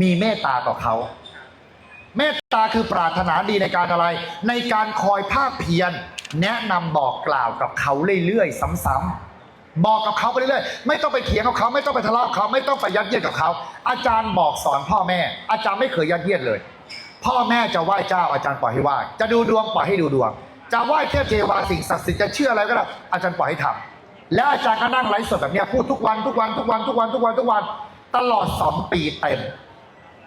มีเมตตาต่อเขา เมตตาคือปรารถนาดีในการอะไร ในการคอยภาคเพียรแนะนำบอกกล่าวกับเขาเรื่อยๆซ้ำๆบอกกับเขาไปเรื่อยๆไม่ต้องไปเถียงกับเขา ไม่ต้องไปทะเลาะกับเขา ไม่ต้องไปยัดเยียดกับเขา อาจารย์บอกสอนพ่อแม่ อาจารย์ไม่เคยยัดเยียดเลย พ่อแม่จะไหว้เจ้าอาจารย์ปล่อยให้ไหว้จะดูดวงปล่อยให้ดูดวง จะไหว้เทพเทวาสิ่งศักดิ์สิทธิ์จะเชื่ออะไรก็ได้อาจารย์ปล่อยให้ทำแล้วอาจารย์ก็นั่งไลฟ์สดแบบนี้พูดทุกวันทุกวันทุกวันทุกวันทุกวันทุกวันตลอดสองปีเต็ม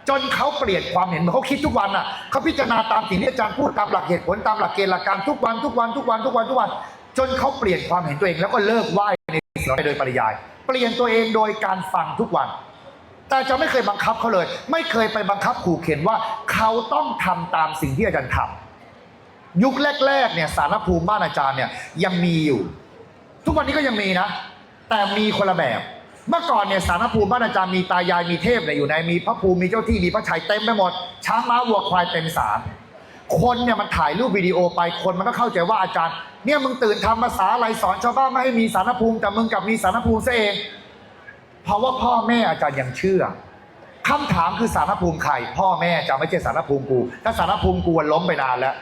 จนเขาเปลี่ยนความเห็นเขาคิดทุกวันอะเขาพิจารณาตามสิ่งที่อาจารย์พูดตามหลักเหตุผลตามหลักเกณฑ์หลักการทุกวันทุกวันทุกวันทุกวันทุกวัน จนเขาเปลี่ยนความเห็นตัวเอง แล้วก็เลิกไหว้ในสิ่งเหล่านี้โดยปริยาย เปลี่ยนตัวเองโดยการฟังทุกวัน แต่อาจะไม่เคยบังคับเขาเลย ไม่เคยไปบังคับขู่เข็นว่าเขาต้องทำตามสิ่งที่อาจารย์ทำยุคแรกๆเนี่ยสารภูมิบ้านอาจารย์เนี่ยยังมีอยู่ ทุกวันนี้ก็ยังมีนะ แต่มีคนละแบบ เมื่อก่อนเนี่ยสารภูมิบ้านอาจารย์มีตายายมีเทพเนี่ยอยู่ในมีพระภูมิมีเจ้าที่มีพระชัยเต็มไปหมด ช้างม้าวัวควายเต็มศาลคนเนี่ยมันถ่ายรูปวิดีโอไปคนมันก็เข้าใจว่าอาจารย์ เนี่ยมึงตื่นทำภาษาอะไรสอนชาวบ้านไม่ให้มีสารภูมิ แต่มึงกลับมีสารภูมิซะเอง เพราะว่าพ่อแม่อาจารย์ยังเชื่อคำถามคือสารภูมิใครพ่อแม่จะไม่ใช่สารภูมิกู ถ้าสารภูมิกูล้มไปนานแล้ว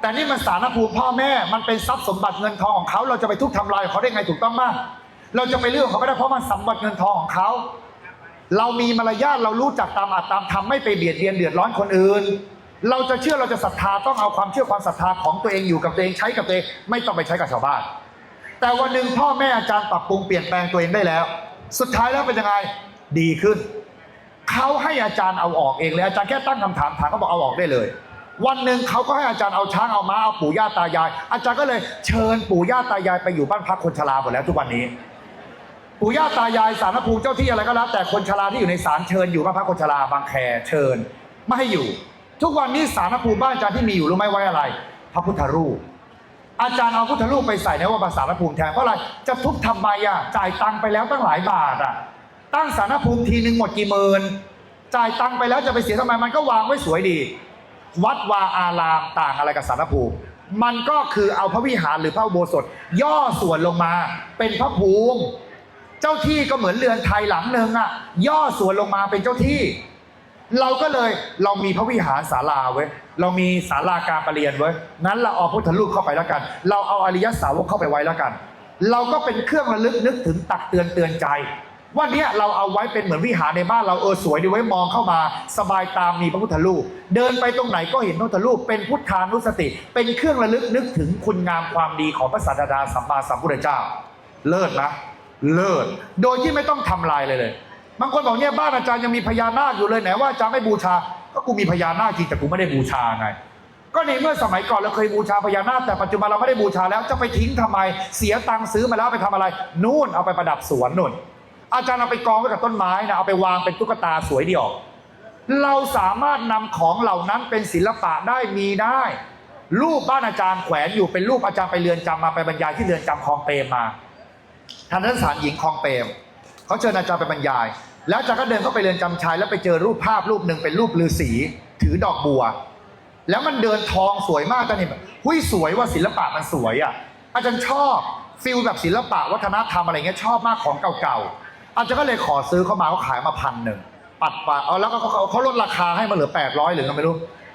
แต่นี่มันสารภูมิพ่อแม่มันเป็นทรัพย์สมบัติเงินทองของเขาเราจะไปทุบทำลายเขาได้ไงถูกต้องมาก เราจะไปเลือกเขาไม่ได้เพราะมันสมบัติเงินทองของเขา เรามีมารยาทเรารู้จักตามอัตตามธรรมไม่ไปเบียดเบียนเดือดร้อนคนอื่น เราจะเชื่อเราจะศรัทธาต้องเอาความเชื่อความศรัทธาของตัวเองอยู่กับตัวเองใช้กับตัวเองไม่ต้องไปใช้กับชาวบ้าน แต่วันหนึ่งพ่อแม่อาจารย์ปรับปรุงเปลี่ยนแปลงตัวเองได้แล้ว สุดท้ายแล้วเป็นยังไงดีขึ้นเขาให้อาจารย์เอาออกเองเลยอาจารย์แค่ตั้งคำถามถามเขาบอกเอาออกได้เลย วันหนึ่งเขาก็ให้อาจารย์เอาช้างเอาม้าเอาปู่ย่าตายาย อาจารย์ก็เลยเชิญปู่ย่าตายายไปอยู่บ้านพักคนชราหมดแล้วทุกวันนี้ ปู่ย่าตายายสารภูมิเจ้าที่อะไรก็แล้วแต่คนชราที่อยู่ในศาลเชิญอยู่บ้านพักคนชราบางแคเชิญ ไม่ให้อยู่ ทุกวันนี้สารภูมิบ้านอาจารย์ที่มีอยู่รู้ไหมไว้อะไร พระพุทธรูป อาจารย์เอาพุทธรูปไปใส่ในว่าภาษารภูมิแทนเพราะอะไรจะทุบทำไมอะจ่ายตังค์ไปแล้วตั้งหลายบาทอะตั้งสารภูมิทีหนึ่งหมดกี่หมื่นจ่ายตังค์ไปแล้วจะไปเสียทำไมมันก็วางไว้สวยดี วัดวาอารามต่างอะไรกับสารภูมิมันก็คือเอาพระวิหารหรือพระโบสถย่อส่วนลงมา เป็นพระภูมิ เจ้าที่ก็เหมือนเรือนไทยหลังหนึ่งอะย่อส่วนลงมาเป็นเจ้าที่ เราก็เลยเรามีพระวิหารศาลาเว้ยเรามีศาลาการประเรียนเว้ยนั้นเราเอาพุทธรูปเข้าไปแล้วกัน เราเอาอริยสาวกเข้าไปไว้แล้วกัน เราก็เป็นเครื่องระลึกนึกถึงตักเตือนเตือนใจว่าเนี้ยเราเอาไว้เป็นเหมือนวิหารในบ้านเราเออสวยดีไว้มองเข้ามา สบายตามมีพระพุทธรูป เดินไปตรงไหนก็เห็นพระพุทธรูปเป็นพุทธานุสติ เป็นเครื่องระลึกนึกถึงคุณงามความดีของพระศาสดาสัมมาสัมพุทธเจ้า เลิศนะ เลิศ โดยที่ไม่ต้องทำลายเลยเลย บางคนบอกเนี่ยบ้านอาจารย์ยังมีพญานาคอยู่เลยไหนว่าอาจารย์ไม่บูชา ก็กูมีพญานาคจริงแต่กูไม่ได้บูชาไง ก็ในเมื่อสมัยก่อนเราเคยบูชาพญานาคแต่ปัจจุบันเราไม่ได้บูชาแล้วจะไปทิ้งทำไม เสียตังค์ซื้อมาแล้วไปทำอะไร นู่นเอาไปประดับสวนนู่น อาจารย์เอาไปกองไว้กับต้นไม้นะเอาไปวางเป็นตุ๊กตาสวยดีออก เราสามารถนำของเหล่านั้นเป็นศิลปะได้มีได้รูปบ้านอาจารย์แขวนอยู่เป็นรูปอาจารย์ไปเรือนจำมาไปบรรยายที่เรือนจำคลองเปรมมา ทันทสถานหญิงคลองเปรมเขาเชิญอาจารย์ไปบรรยาย แล้วอาจารย์ก็เดินเข้าไปเรือนจำชาย แล้วไปเจอรูปภาพรูปหนึ่งเป็นรูปฤาษีถือดอกบัว แล้วมันเดินทองสวยมากอาจารย์เห็นแบบหุ้ยสวยว่าศิลปะมันสวยอะ อาจารย์ชอบฟิลแบบศิลปะวัฒนธรรมอะไรเงี้ยชอบมากของเก่าๆอาจารย์ก็เลยขอซื้อเข้ามาเขาขายมาพันหนึ่งปัดปะเอาแล้วก็เขาเขาลดราคาให้มาเหลือแปดร้อยหรือไงไม่รู้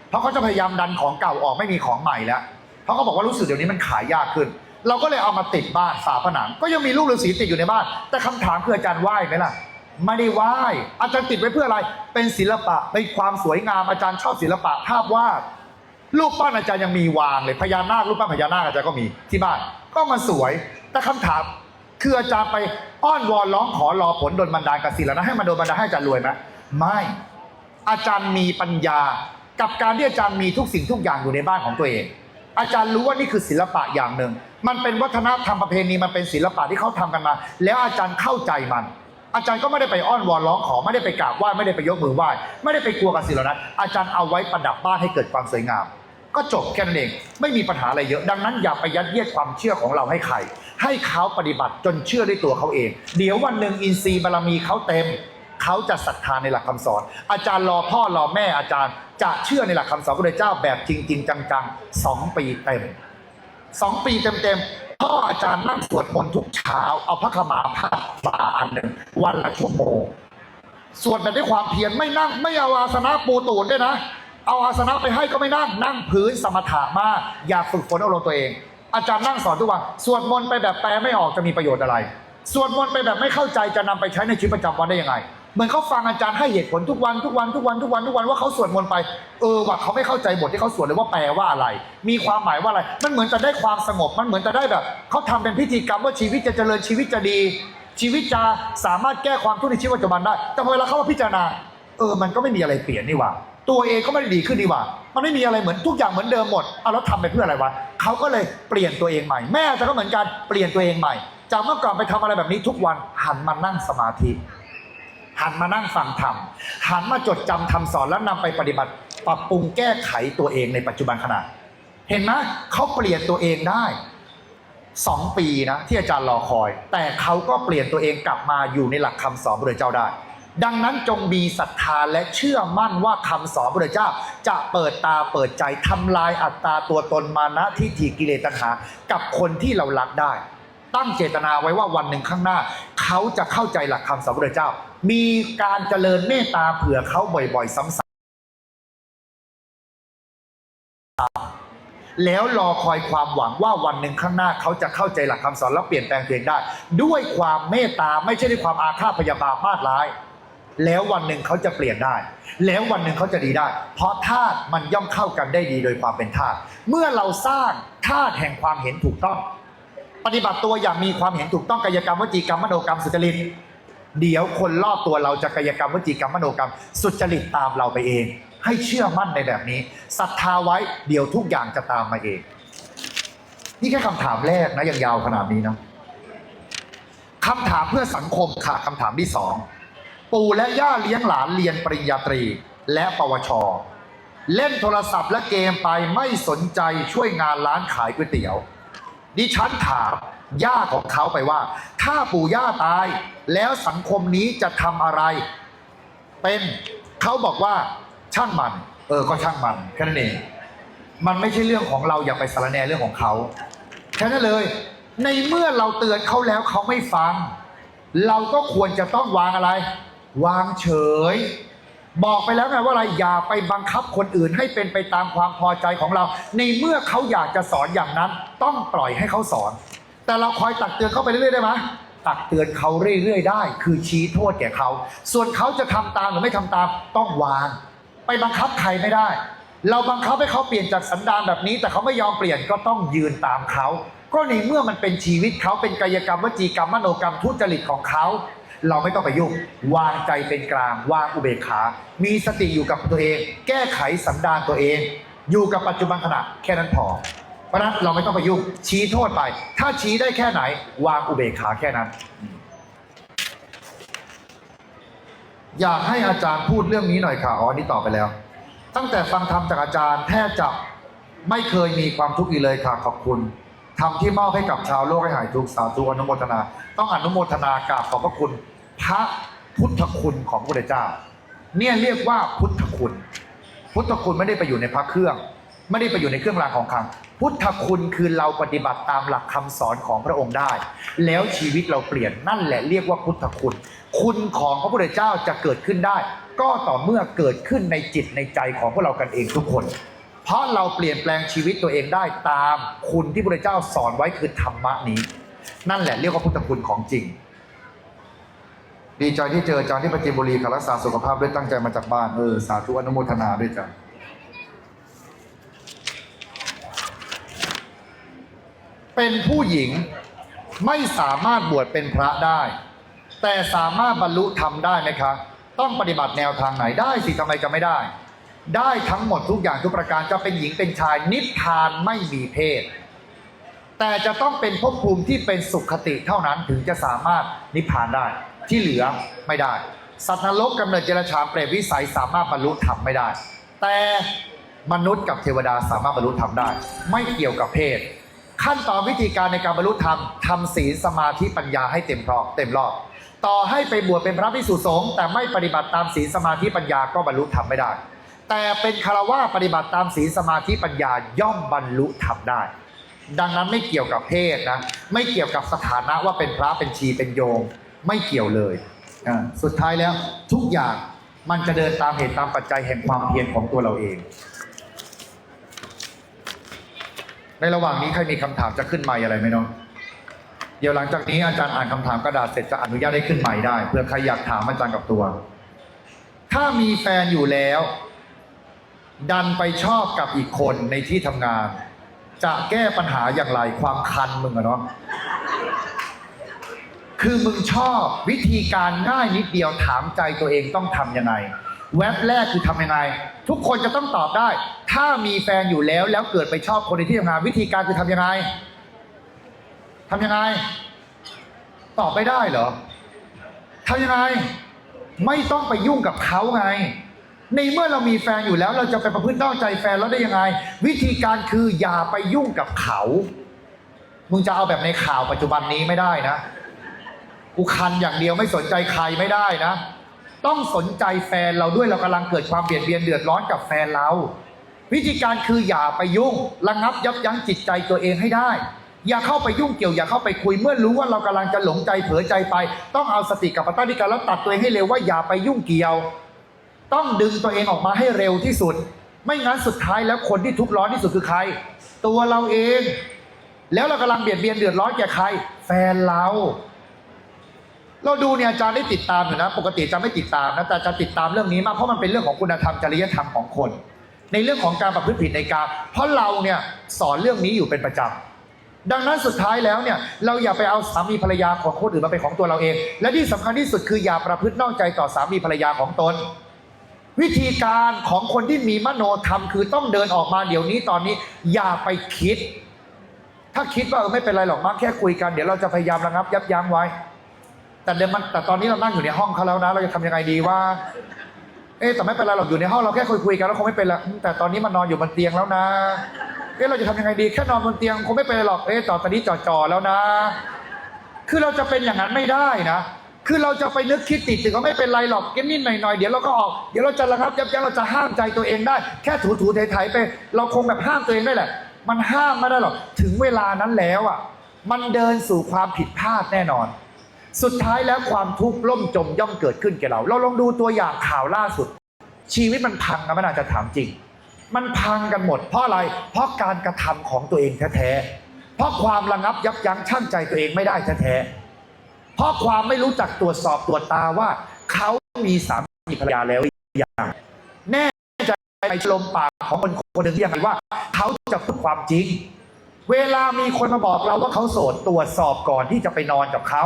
เพราะเขาจะพยายามดันของเก่าออกไม่มีของใหม่แล้วเพราะเขาบอกว่ารู้สึกเดี๋ยวนี้มันขายยากขึ้น เราก็เลยเอามาติดบ้านฝาผนัง ก็ยังมีรูปฤาษีติดอยู่ในบ้าน แต่คำถามคืออาจารย์ไหว้ไหมล่ะไม่ได้ไหว้อาจารย์ติดไว้เพื่ออะไร เป็นศิลปะเป็นความสวยงามอาจารย์ชอบศิลปะภาพวาดรูปปั้นอาจารย์ยังมีวางเลยพญานาครูปปั้นพญานาคอาจารย์ก็มีที่บ้าน ก็มาสวย แต่คำถามคืออาจารย์ไปอ้อนวอนร้องขอรอผลโดนบันดาลกับศิลนะให้มันโดนบันดาลให้อาจารย์รวยไหมไม่อาจารย์มีปัญญา กับการที่อาจารย์มีทุกสิ่งทุกอย่างอยู่ในบ้านของตัวเอง อาจารย์รู้ว่านี่คือศิลปะอย่างหนึ่ง มันเป็นวัฒนธรรมประเพณีมันเป็นศิลปะที่เขาทำกันมา แล้วอาจารย์เข้าใจมัน อาจารย์ก็ไม่ได้ไปอ้อนวอนร้องขอไม่ได้ไปกราบไหว้ไม่ได้ไปยกมือไหว้ไม่ได้ไปกลัวกับสิ่งเหล่านั้นอาจารย์เอาไว้ประดับบ้านให้เกิดความสวยงาม ก็จบแค่นั้นเองไม่มีปัญหาอะไรเยอะดังนั้นอย่าไปยัดเยียดความเชื่อของเราให้ใครให้เขาปฏิบัติจนเชื่อด้วยตัวเขาเอง เดี๋ยววันหนึ่งอินทรีย์บารมีเขาเต็ม เขาจะศรัทธาในหลักคำสอน อาจารย์รอพ่อรอแม่อาจารย์ จะเชื่อในหลักคำสอนพระเจ้าแบบจริงๆจังๆสองปีเต็มสองปีเต็มๆพ่ออาจารย์นั่งสวดมนต์ทุกเช้า เอาพระขาวมาพาดบ่าอันหนึ่งวันละชั่วโมงสวดแบบด้วยความเพียรไม่นั่งไม่เอาอาสนะปูตูดด้วยนะ เอาอาสนะไปให้ก็ไม่นั่งนั่งพื้นสมถะมาก อยากฝึกฝนอารมณ์ตัวเอง อาจารย์นั่งสอนทุกวันสวดมนต์ไปแบบแปลไม่ออกจะมีประโยชน์อะไรสวดมนต์ไปแบบไม่เข้าใจจะนำไปใช้ในชีวิตประจำวันได้ยังไง มือนเขาฟังอาจารย์ให้เหตุผลทุกวันทุกวันทุกวันทุกวันทุกวันว่าเขาสวดมนต์ไป เออว่าเขาไม่เข้าใจบทที่เขาสวดเลยว่าแปลว่าอะไร มีความหมายว่าอะไร มันเหมือนจะได้ความสงบ มันเหมือนจะได้แบบเขาทำเป็นพิธีกรรมว่าชีวิตจะเจริญชีวิตจะดี ชีวิตจะสามารถแก้ความทุกข์ในชีวิตปัจจุบันได้ แต่พอเวลาเขามาพิจารณา เออ มันก็ไม่มีอะไรเปลี่ยนนี่หว่าตัวเองก็ไม่ได้ดีขึ้นนี่หว่า มันไม่มีอะไรเหมือนทุกอย่างเหมือนเดิมหมดเอาแล้วทำไปเพื่ออะไรวะเขาก็เลยเปลี่ยนตัวเองใหม่ แม่จะก็เหมือนกันเปลี่ยนตัวเองใหม่ จากเมื่อก่อนไปทำอะไรแบบนี้ทุกวันหันมานั่งสมาธิ หันมานั่งฟังธรรมหันมาจดจำทำสอนแล้วนำไปปฏิบัติ ปรับปรุงแก้ไขตัวเองในปัจจุบันขณะเห็นไหมเขาเปลี่ยนตัวเองได้สองปีนะที่อาจารย์รอคอย แต่เขาก็เปลี่ยนตัวเองกลับมาอยู่ในหลักคำสอนพระเจ้าได้ ดังนั้นจงมีศรัทธาและเชื่อมั่นว่าคำสอนพระเจ้า จะเปิดตาเปิดใจทำลายอัตตาตัวตนมานะทิฏฐิกิเลสตัณหา กับคนที่เรารักได้ ตั้งเจตนาไว้ว่าวันหนึ่งข้างหน้า เขาจะเข้าใจหลักคำสอนพระเจ้า มีการเจริญเมตตาเผื่อเขาบ่อยๆ ซ้ำๆแล้วรอคอยความหวังว่าวันหนึ่งข้างหน้าเขาจะเข้าใจหลักคำสอนและเปลี่ยนแปลงตัวเองได้ ด้วยความเมตตาไม่ใช่ด้วยความอาฆาตพยาบาทมาดร้าย แล้ววันหนึ่งเขาจะเปลี่ยนได้ แล้ววันหนึ่งเขาจะดีได้ เพราะธาตุมันย่อมเข้ากันได้ดีโดยความเป็นธาตุเมื่อเราสร้างธาตุแห่งความเห็นถูกต้อง ปฏิบัติตัวอย่างมีความเห็นถูกต้องกายกรรมวจีกรรมมโนกรรมสุจริต เดี๋ยวคนรอบตัวเราจะกายกรรมวจีกรรมมโนกรรม สุจริตตามเราไปเอง ให้เชื่อมั่นในแบบนี้ศรัทธาไว้เดี๋ยวทุกอย่างจะตามมาเอง นี่แค่คำถามแรกนะยังยาวขนาดนี้นะคำถามเพื่อสังคมค่ะคำถามที่สองปู่และย่าเลี้ยงหลานเรียนปริญญาตรีและปวช เล่นโทรศัพท์และเกมไปไม่สนใจช่วยงานร้านขายก๋วยเตี๋ยว ดิฉันถามย่าของเขาไปว่า ถ้าปู่ย่าตายแล้วสังคมนี้จะทำอะไร เป็นเขาบอกว่าช่างมัน เออก็ช่างมันแค่นั้นเองมันไม่ใช่เรื่องของเราอย่าไปสารแนเรื่องของเขาแค่นั้นเลย ในเมื่อเราเตือนเขาแล้วเขาไม่ฟัง เราก็ควรจะต้องวางอะไร วางเฉย บอกไปแล้วไงว่าอะไรอย่าไปบังคับคนอื่นให้เป็นไปตามความพอใจของเรา ในเมื่อเขาอยากจะสอนอย่างนั้น ต้องปล่อยให้เขาสอน แต่เราคอยตักเตือนเขาไปเรื่อยๆได้ไหมตักเตือนเขาเรื่อยๆได้ คือชี้โทษแก่เขา ส่วนเขาจะทำตามหรือไม่ทำตามต้องวาง ไปบังคับใครไม่ได้ เราบังคับให้เขาเปลี่ยนจากสันดานแบบนี้ แต่เขาไม่ยอมเปลี่ยนก็ต้องยืนตามเขาก็ในเมื่อมันเป็นชีวิตเขาเป็นกายกรรมวจีกรรมมโนกรรมทุจริตของเขา เราไม่ต้องไปยุ่งวางใจเป็นกลาง วางอุเบกขา มีสติอยู่กับตัวเอง แก้ไขสันดานตัวเอง อยู่กับปัจจุบันขณะแค่นั้นพอเพราะนั้นเราไม่ต้องไปยุ่งชี้โทษไป ถ้าชี้ได้แค่ไหน วางอุเบกขาแค่นั้น อยากให้อาจารย์พูดเรื่องนี้หน่อยค่ะอ๋อนี่ตอบไปแล้ว ตั้งแต่ฟังธรรมจากอาจารย์แทบจะไม่เคยมีความทุกข์อีกเลยค่ะขอบคุณ ทำที่มอบให้กับชาวโลกให้หายทุกข์สาธุอนุโมทนา ต้องอนุโมทนากราบขอบพระคุณ พระพุทธคุณของพระเจ้า เนี่ยเรียกว่าพุทธคุณ พุทธคุณไม่ได้ไปอยู่ในพระเครื่อง ไม่ได้ไปอยู่ในเครื่องรางของขลังพุทธคุณคือเราปฏิบัติตามหลักคำสอนของพระองค์ได้ แล้วชีวิตเราเปลี่ยนนั่นแหละเรียกว่าพุทธคุณ คุณของพระพุทธเจ้าจะเกิดขึ้นได้ ก็ต่อเมื่อเกิดขึ้นในจิตในใจของพวกเรากันเองทุกคน เพราะเราเปลี่ยนแปลงชีวิตตัวเองได้ตามคุณที่พระเจ้าสอนไว้คือธรรมะนี้ นั่นแหละเรียกว่าพุทธคุณของจริง ดีใจที่เจอจารย์ที่ปจิบุรีค่ะรักษาสุขภาพด้วยตั้งใจมาจากบ้านเออสาธุอนุโมทนาด้วยจ้ะเป็นผู้หญิงไม่สามารถบวชเป็นพระได้ แต่สามารถบรรลุธรรมได้ไหมคะ ต้องปฏิบัติแนวทางไหนได้สิทำไมจะไม่ได้ ได้ทั้งหมดทุกอย่างทุกประการจะเป็นหญิงเป็นชายนิพพานไม่มีเพศ แต่จะต้องเป็นภพภูมิที่เป็นสุขติเท่านั้นถึงจะสามารถนิพพานได้ ที่เหลือไม่ได้ สัตว์นรกกำเนิดเจรชามเปรตวิสัยสามารถบรรลุธรรมไม่ได้ แต่มนุษย์กับเทวดาสามารถบรรลุธรรมได้ ไม่เกี่ยวกับเพศ ขั้นตอนวิธีการในการบรรลุธรรมทำศีลสมาธิปัญญาให้เต็มรอบเต็มรอบต่อให้ไปบวชเป็นพระภิกษุสงฆ์แต่ไม่ปฏิบัติตามศีลสมาธิปัญญาก็บรรลุธรรมไม่ได้ แต่เป็นคารวะปฏิบัติตามศีลสมาธิปัญญาย่อมบรรลุธรรมได้ ดังนั้นไม่เกี่ยวกับเพศนะ ไม่เกี่ยวกับสถานะว่าเป็นพระเป็นชีเป็นโยม ไม่เกี่ยวเลย สุดท้ายแล้วทุกอย่างมันจะเดินตามเหตุตามปัจจัยแห่งความเพียรของตัวเราเอง ในระหว่างนี้ใครมีคำถามจะขึ้นไมค์อะไรไหมน้องเดี๋ยวหลังจากนี้อาจารย์อ่านคำถามกระดาษเสร็จจะอนุญาตให้ขึ้นไมค์ได้เพื่อใครอยากถามอาจารย์กับตัว ถ้ามีแฟนอยู่แล้ว ดันไปชอบกับอีกคนในที่ทำงาน จะแก้ปัญหาอย่างไรความคันมึงอะเนาะคือมึงชอบวิธีการง่ายนิดเดียวถามใจตัวเองต้องทำยังไงแว็บแรกคือทำยังไง ทุกคนจะต้องตอบได้ ถ้ามีแฟนอยู่แล้วแล้วเกิดไปชอบคนในที่ทำงานวิธีการคือทำยังไงทำยังไง ตอบไม่ได้เหรอทำยังไง ไม่ต้องไปยุ่งกับเขาไง ในเมื่อเรามีแฟนอยู่แล้วเราจะไปประพฤตินอกใจแฟนแล้วได้ยังไง วิธีการคืออย่าไปยุ่งกับเขา มึงจะเอาแบบในข่าวปัจจุบันนี้ไม่ได้นะ กูคันอย่างเดียวไม่สนใจใครไม่ได้นะ ต้องสนใจแฟนเราด้วยเรากำลังเกิดความเบียดเบียนเดือดร้อนกับแฟนเรา วิธีการคืออย่าไปยุ่ง ระงับยับยั้งจิตใจตัวเองให้ได้ อย่าเข้าไปยุ่งเกี่ยวอย่าเข้าไปคุยเมื่อรู้ว่าเรากำลังจะหลงใจเผลอใจไป ต้องเอาสติกับปัตตานิการแล้วตัดตัวเองให้เร็วว่าอย่าไปยุ่งเกี่ยว ต้องดึงตัวเองออกมาให้เร็วที่สุด ไม่งั้นสุดท้ายแล้วคนที่ทุกข์ร้อนที่สุดคือใคร ตัวเราเอง แล้วเรากำลังเบียดเบียนเดือดร้อนแก่ใคร แฟนเรา เราดูเนี่ยอาจารย์ได้ติดตามอยู่นะ ปกติจะไม่ติดตามนะแต่จะติดตามเรื่องนี้มากเพราะมันเป็นเรื่องของคุณธรรมจริยธรรมของคน ในเรื่องของการประพฤติผิดในการเพราะเราเนี่ยสอนเรื่องนี้อยู่เป็นประจำดังนั้นสุดท้ายแล้วเนี่ยเราอย่าไปเอาสามีภรรยาของคนอื่นมาเป็นของตัวเราเอง และที่สำคัญที่สุดคืออย่าประพฤตินอกใจต่อสามีภรรยาของตน วิธีการของคนที่มีมโนธรรม คือต้องเดินออกมาเดี๋ยวนี้ตอนนี้ อย่าไปคิด ถ้าคิดว่าเออไม่เป็นไรหรอกมั้งแค่คุยกันเดี๋ยวเราจะพยายามระงับ ยับยั้งไว้ แต่เดี๋ยวมันแต่ตอนนี้เรานั่งอยู่ในห้องเขาแล้วนะ เราจะทำยังไงดีว่า เอ๊แต่ไม่เป็นไรหรอกอยู่ในห้องเราแค่คุยคุยกันแล้วคงไม่เป็นละอืมแต่ตอนนี้มันนอนอยู่บนเตียงแล้วนะเอ๊ะเราจะทำยังไงดีแค่นอนบนเตียงคงไม่เป็นไรหรอกเอ๊ะต่อตอนนี้จ่อๆแล้วนะ คือเราจะเป็นอย่างนั้นไม่ได้นะ คือเราจะไปนึกคิดติดถึงก็ไม่เป็นไรหรอกแค่นิดหน่อยๆเดี๋ยวเราก็ออกเดี๋ยวเราจะระงับยับยั้งเราจะห้ามใจตัวเองได้ แค่ถูๆไถๆไป เราคงแบบห้ามตัวเองได้แหละ มันห้ามไม่ได้หรอกถึงเวลานั้นแล้วอะ มันเดินสู่ความผิดพลาดแน่นอน สุดท้ายแล้วความทุกข์ล่มจมย่อมเกิดขึ้นแก่เรา เราลองดูตัวอย่างข่าวล่าสุด ชีวิตมันพังนะมันอาจจะถามจริง มันพังกันหมด เพราะอะไร เพราะการกระทำของตัวเองแท้ๆเพราะความระงับยับยั้งชั่งใจตัวเองไม่ได้แท้ๆ เพราะความไม่รู้จักตรวจสอบตรวจตาว่าเขามีสามีภรรยาแล้วอยังแน่ใจไปลมปากของคนคนหนึ่งยังไงว่า เขาจะพูดความจริง เวลามีคนมาบอกเราว่าเขาโสดตรวจสอบก่อนที่จะไปนอนกับเขา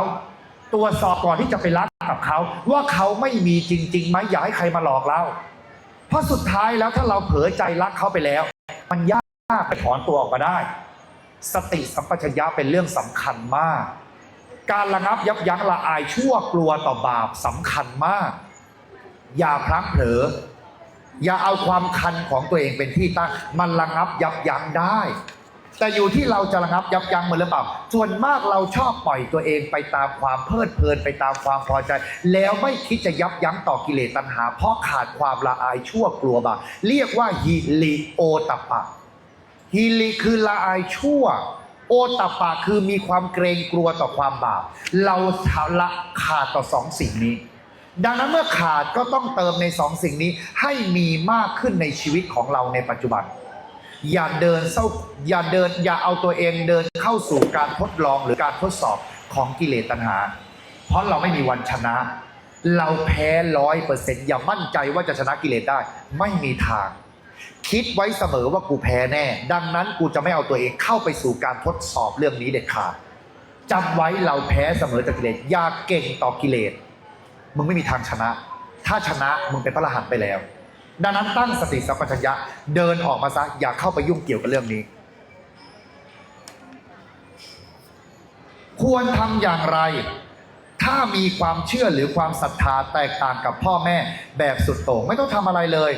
ตรวจสอบก่อนที่จะไปรักกับเขา ว่าเขาไม่มีจริงๆไหมอย่าให้ใครมาหลอกเรา เพราะสุดท้ายแล้วถ้าเราเผลอใจรักเขาไปแล้ว มันยากไปถอนตัวออกมาได้ สติสัมปชัญญะเป็นเรื่องสำคัญมาก การระงับยับยั้งละอายชั่วกลัวต่อบาปสำคัญมาก อย่าพลั้งเผลอ อย่าเอาความคันของตัวเองเป็นที่ตั้งมันระงับยับยั้งได้ แต่อยู่ที่เราจะระงับยับยั้งมันหรือเปล่า ส่วนมากเราชอบปล่อยตัวเองไปตามความเพลิดเพลินไปตามความพอใจ แล้วไม่คิดจะยับยั้งต่อกิเลสตัณหา เพราะขาดความละอายชั่วกลัวบาปเรียกว่าฮิลิโอตปปะฮิลิคือละอายชั่ว อตปปะคือมีความเกรงกลัวต่อความบาป เราละขาดต่อสองสิ่งนี้ ดังนั้นเมื่อขาดก็ต้องเติมในสองสิ่งนี้ให้มีมากขึ้นในชีวิตของเราในปัจจุบัน อย่าเดินเศร้าอย่าเดินอย่าเอาตัวเองเดินเข้าสู่การทดลองหรือการทดสอบของกิเลสตัณหา เพราะเราไม่มีวันชนะ เราแพ้ร้อยเปอร์เซ็นต์อย่ามั่นใจว่าจะชนะกิเลสได้ ไม่มีทาง คิดไว้เสมอว่ากูแพ้แน่ ดังนั้นกูจะไม่เอาตัวเองเข้าไปสู่การทดสอบเรื่องนี้เด็ดขาดจำไว้เราแพ้เสมอต่อกิเลสอย่าเก่งต่อกิเลส มึงไม่มีทางชนะ ถ้าชนะมึงเป็นพระรหันต์ไปแล้ว ดังนั้นตั้งสติสัมปชัญญะเดินออกมาซะอย่าเข้าไปยุ่งเกี่ยวกับเรื่องนี้ ควรทำอย่างไร ถ้ามีความเชื่อหรือความศรัทธาแตกต่างกับพ่อแม่แบบสุดโต่งไม่ต้องทำอะไรเลย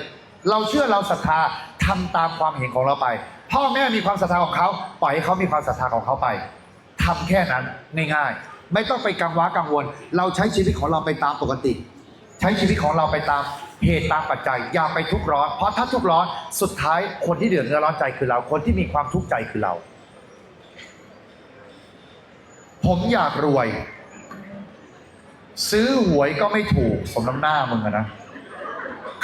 เราเชื่อเราศรัทธาทำตามความเห็นของเราไป พ่อแม่มีความศรัทธาของเขาปล่อยให้เขามีความศรัทธาของเขาไปทำแค่นั้นง่ายๆไม่ต้องไปกังวลกังวล เราใช้ชีวิตของเราไปตามปกติ ใช้ชีวิตของเราไปตามเหตุตามปัจจัย อย่าไปทุกข์ร้อน เพราะถ้าทุกข์ร้อนสุดท้ายคนที่เดือดเนื้อร้อนใจคือเรา คนที่มีความทุกข์ใจคือเรา ผมอยากรวย ซื้อหวยก็ไม่ถูกสมน้ำหน้ามึงอะนะ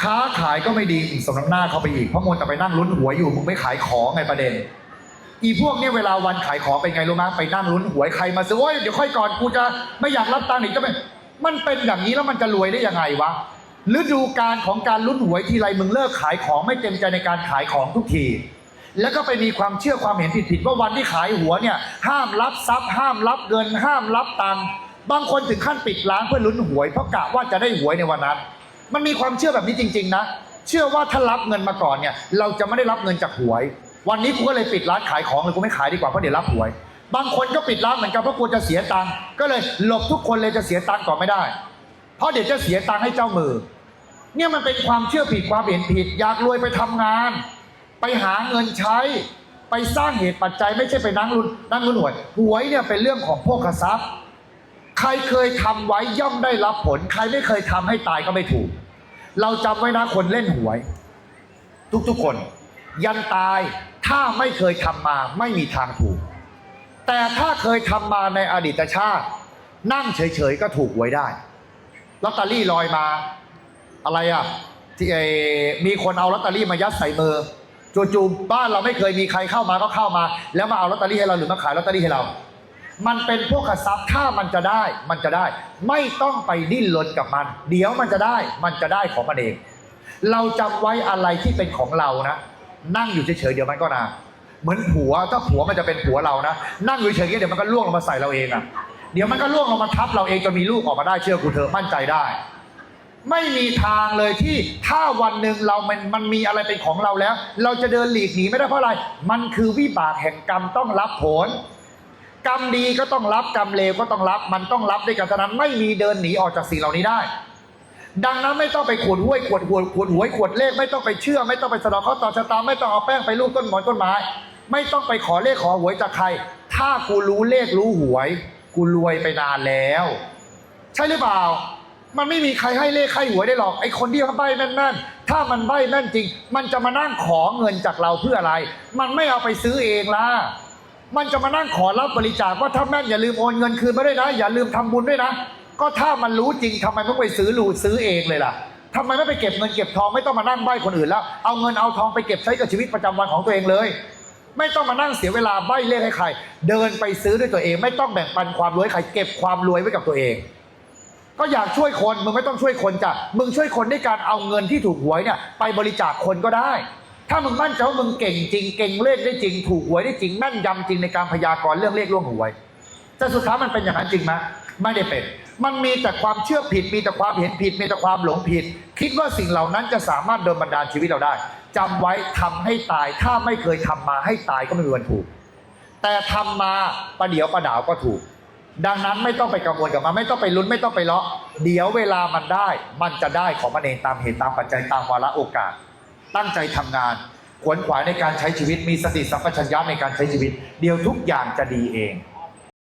ค้าขายก็ไม่ดีอีกสมน้ำหน้าเขาไปอีกเพราะมัวแต่ไปนั่งลุ้นหวยอยู่มึงไม่ขายของไงประเด็น อีพวกเนี้ยเวลาวันขายของเป็นไงรู้ไหมไปนั่งลุ้นหวยใครมาซื้อโอ้ยเดี๋ยวค่อยก่อนกูจะไม่อยากรับตังค์อีกจะไม่มันเป็นอย่างนี้แล้วมันจะรวยได้ยังไงวะฤดูการของการลุ้นหวยทีไรมึงเลิกขายของไม่เต็มใจในการขายของทุกที แล้วก็ไปมีความเชื่อความเห็นผิดๆว่าวันที่ขายหัวเนี่ย ห้ามรับทรัพย์ ห้ามรับเงิน ห้ามรับตังค์บางคนถึงขั้นปิดร้านเพื่อลุ้นหวยเพราะกะว่าจะได้หวยในวันนั้น มันมีความเชื่อแบบนี้จริง ๆ นะ เชื่อว่าถ้ารับเงินมาก่อนเนี่ย เราจะไม่ได้รับเงินจากหวย วันนี้กูก็เลยปิดร้านขายของเลยกูไม่ขายดีกว่าเพราะเดี๋ยวรับหวย บางคนก็ปิดร้านเหมือนกันเพราะกลัวจะเสียตังค์ก็เลยหลบทุกคนเลยจะเสียตังค์ก่อนไม่ได้ เพราะเดี๋ยวจะเสียตังค์ให้เจ้ามือ เนี่ยมันเป็นความเชื่อผิดความเห็นผิด อยากรวยไปทำงาน ไปหาเงินใช้ ไปสร้างเหตุปัจจัยไม่ใช่ไปนั่งลุ้นนั่งลุ้นหวยหวยเนี่ยเป็นเรื่องของโภคทรัพย์ใครเคยทำไว้ย่อมได้รับผล ใครไม่เคยทำให้ตายก็ไม่ถูก เราจำไว้นะคนเล่นหวย ทุกๆคน ยันตายถ้าไม่เคยทำมาไม่มีทางถูก แต่ถ้าเคยทำมาในอดีตชาติ นั่งเฉยๆก็ถูกหวยได้ลอตเตอรี่ลอยมา อะไรอะ ที่ไอ้มีคนเอาลอตเตอรี่มายัดใส่มือจู่ๆบ้านเราไม่เคยมีใครเข้ามาก็เข้ามา แล้วมาเอาลอตเตอรี่ให้เราหรือมาขายลอตเตอรี่ให้เรา มันเป็นพวกทรัพย์ถ้ามันจะได้ มันจะได้ ไม่ต้องไปดิ้นรนกับมัน เดี๋ยวมันจะได้ มันจะได้ของมันเอง เราจำไว้อะไรที่เป็นของเรานะ นั่งอยู่เฉยๆเดี๋ยวมันก็นาเหมือนผัวถ้าผัวมันจะเป็นผัวเรานะ นั่งอยู่เฉยๆเดี๋ยวมันก็ล่วงลงมาใส่เราเองอะเดี๋ยวมันก็ล่วงลงมาทับเราเองจนมีลูกออกมาได้เชื่อกูเถอะมั่นใจได้ ไม่มีทางเลยที่ถ้าวันหนึ่งเรามันมันมีอะไรเป็นของเราแล้ว เราจะเดินหลีกหนีไม่ได้เพราะอะไร มันคือวิบากแห่งกรรมต้องรับผล กรรมดีก็ต้องรับกรรมเลวก็ต้องรับ มันต้องรับด้วยกันเท่านั้นไม่มีเดินหนีออกจากสิ่งเหล่านี้ได้ ดังนั้นไม่ต้องไปขวดห้วยขวดหวยขวดหวยขวดเลขไม่ต้องไปเชื่อ ไม่ต้องไปสะดอกข้อต่อชะตาไม่ต้องเอาแป้งไปลูบต้นหมอนต้นไม้ ไม่ต้องไปขอเลขขอหวยจากใคร ถ้ากูรู้เลขรู้หวย กูรวยไปนานแล้ว ใช่หรือเปล่า มันไม่มีใครให้เลขให้หวยได้หรอกไอ้คนที่เขาใบ้แม่นๆถ้ามันใบ้แม่นจริง มันจะมานั่งขอเงินจากเราเพื่ออะไร มันไม่เอาไปซื้อเองล่ะ มันจะมานั่งขอรับบริจาคว่าถ้าแม่นอย่าลืมโอนเงินคืนมาด้วยนะ อย่าลืมทำบุญด้วยนะ ก็ถ้ามันรู้จริงทำไมไม่ไปซื้อรูซื้อเองเลยล่ะทำไมไม่ไปเก็บเงินเก็บทองไม่ต้องมานั่งใบ้คนอื่นแล้ว เอาเงินเอาทองไปเก็บใช้กับชีวิตประจำวันของตัวเองเลย ไม่ต้องมานั่งเสียเวลาใบ้เลขให้ใคร เดินไปซื้อด้วยตัวเอง ไม่ต้องแบ่งปันความรวยให้ใครเก็บความรวยไว้กับตัวเอง ก็อยากช่วยคนมึงไม่ต้องช่วยคนจ้ะมึงช่วยคนด้วยการเอาเงินที่ถูกหวยเนี่ยไปบริจาคคนก็ได้ ถ้ามึงมั่นใจว่ามึงเก่งจริง เก่งเลขได้จริง ถูกหวยได้จริงแม่นยำจริงในการพยากรณ์เรื่องเลขล่วงหวยแต่สุดท้ายมันเป็นอย่างนั้นจริงไหมไม่ได้เป็น มันมีแต่ความเชื่อผิด มีแต่ความเห็นผิด มีแต่ความหลงผิด คิดว่าสิ่งเหล่านั้นจะสามารถโดนบันดาลชีวิตเราได้จำไว้ทำให้ตาย ถ้าไม่เคยทำมาให้ตายก็ไม่มีวันถูก แต่ทำมาประเดี๋ยวประดาวก็ถูก ดังนั้นไม่ต้องไปกังวลกับมันไม่ต้องไปลุ้นไม่ต้องไปเลาะ เดี๋ยวเวลามันได้ มันจะได้ของมันเองตามเหตุตามปัจจัยตามวาระโอกาส ตั้งใจทำงาน ขวนขวายในการใช้ชีวิต มีสติสัมปชัญญะในการใช้ชีวิต เดี๋ยวทุกอย่างจะดีเอง